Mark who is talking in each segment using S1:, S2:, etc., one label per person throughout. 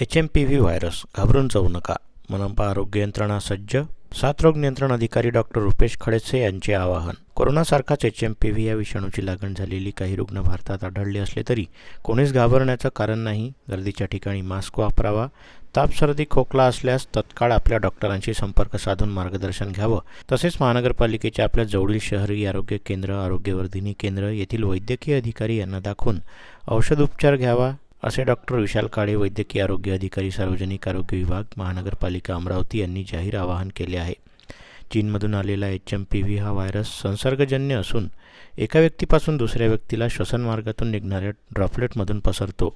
S1: H M P V virus घाबरून जाऊ नका. मनपा आरोग्य यंत्रणा सज्ज. साथरोग नियंत्रण अधिकारी डॉक्टर रुपेश खडसे यांचे आवाहन. कोरोनासारखाच एच एम पी व्ही या विषाणूची लागण झालेली काही रुग्ण भारतात आढळले असले तरी कोणीच घाबरण्याचं कारण नाही. गर्दीच्या ठिकाणी मास्क वापरावा. ताप सर्दी खोकला असल्यास तत्काळ आपल्या डॉक्टरांशी संपर्क साधून मार्गदर्शन घ्यावं. तसेच महानगरपालिकेच्या आपल्या जवळील शहरी आरोग्य केंद्र आरोग्यवर्धिनी केंद्र येथील वैद्यकीय अधिकारी यांना दाखवून औषध उपचार घ्यावा. असे डॉक्टर विशाल काळे वैद्यकीय आरोग्य अधिकारी सार्वजनिक आरोग्य विभाग महानगरपालिका अमरावती यांनी जाहीर आवाहन केले आहे. चीनमधून आलेला एच एम पी व्ही हा व्हायरस संसर्गजन्य असून एका व्यक्तीपासून दुसऱ्या व्यक्तीला श्वसनमार्गातून निघणाऱ्या ड्रॉपलेटमधून पसरतो.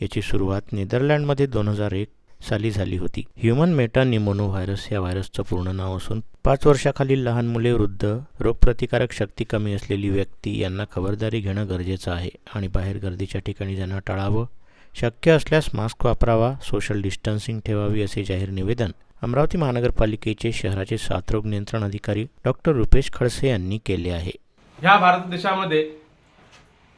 S1: याची सुरुवात नेदरलँडमध्ये दोन हजार एक साली झाली होती. ह्युमन मेटा निमोनो व्हायरस या व्हायरसचं पूर्ण नाव असून पाच वर्षाखालील लहान मुले वृद्ध रोगप्रतिकारक शक्ती कमी असलेली व्यक्ती यांना खबरदारी घेणं गरजेचं आहे आणि बाहेर गर्दीच्या ठिकाणी जाणं टाळावं. शक्य असल्यास मास्क वापरावा सोशल डिस्टन्सिंग ठेवावी असे जाहीर निवेदन अमरावती महानगरपालिकेचे शहराचे साथरोग नियंत्रण अधिकारी डॉक्टर रुपेश खडसे यांनी केले आहे.
S2: ह्या भारत देशामध्ये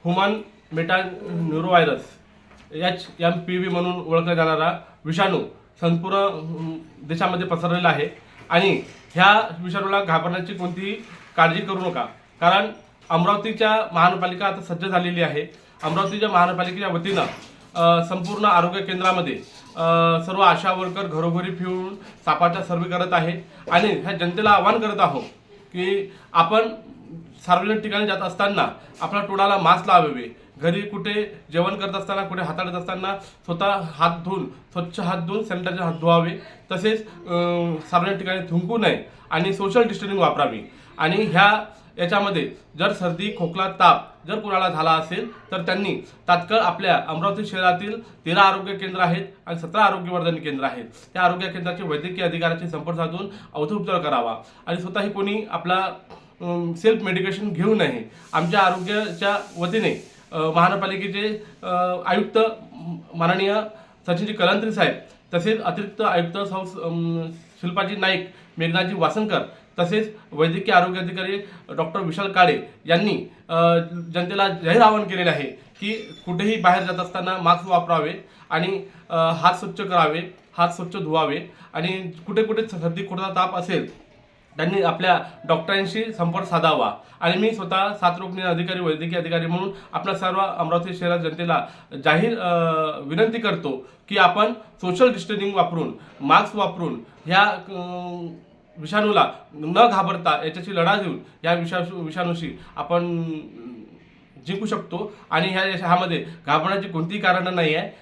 S2: human meta neurovirus H M P V म्हणून ओळखला जाणारा विषाणू संपूर्ण देशामध्ये पसरलेला आहे आणि ह्या विषाणूला घाबरण्याची कोणतीही काळजी करू नका. कारण अमरावतीच्या महानगरपालिका आता सज्ज झालेली आहे. अमरावतीच्या महानगरपालिकेच्या वतीनं संपूर्ण आरोग्य केंद्रामध्ये सर्व आशा वर्कर घरोघरी फिरून सापाचा सर्वे करत आहे. आणि ह्या जनतेला आवाहन करत आहोत की आपण सार्वजनिक ठिकाणी जात असताना आपल्या टोळाला मास्क लावावे. घरी कुठे जेवण करत असताना कुठे हाताळत असताना स्वतः हात धुवून स्वच्छ हात धुवून सॅनिटायझर हात धुवावे. तसेच सार्वजनिक ठिकाणी थुंकू नये आणि सोशल डिस्टन्सिंग वापरावी. आणि ह्या याच्यामध्ये जर सर्दी खोकला ताप जर कुणाला झाला असेल तर त्यांनी तात्काळ आपल्या अमरावती शहरातील तेरा आरोग्य केंद्र आहेत आणि सतरा आरोग्यवर्धन केंद्र आहेत. त्या आरोग्य केंद्राचे वैद्यकीय अधिकाऱ्याशी संपर्क साधून औषधोपचार करावा. आणि स्वतःही कोणी आपला सेल्फ मेडिकेशन घेऊ नये. आमच्या आरोग्याच्या वतीने महानगरपालिकेचे आयुक्त माननीय सचिनजी कलांत्री साहेब तसेच अतिरिक्त आयुक्त सौ शिल्पाजी नाईक मेघनाजी वासनकर तसेच वैद्यकीय आरोग्य अधिकारी डॉक्टर विशाल काळे यांनी जनतेला जाहीर आवाहन केलेले आहे की कुठेही बाहेर जात असताना मास्क वापरावे आणि हात स्वच्छ करावे हात स्वच्छ धुवावे आणि कुठे कुठे सर्दी खोटा ताप असेल त्यांनी आपल्या डॉक्टरांशी संपर्क साधावा. आणि मी स्वतः साथरोग अधिकारी वैद्यकीय अधिकारी म्हणून आपल्या सर्व अमरावती शहरात जनतेला जाहीर विनंती करतो की आपण सोशल डिस्टन्सिंग वापरून मास्क वापरून ह्या विषाणूला न घाबरता याच्याशी लढा देऊन या विषाणू विषाणूशी आपण जिंकू शकतो. आणि ह्या ह्यामध्ये घाबरण्याची कोणतीही कारणं नाही आहे.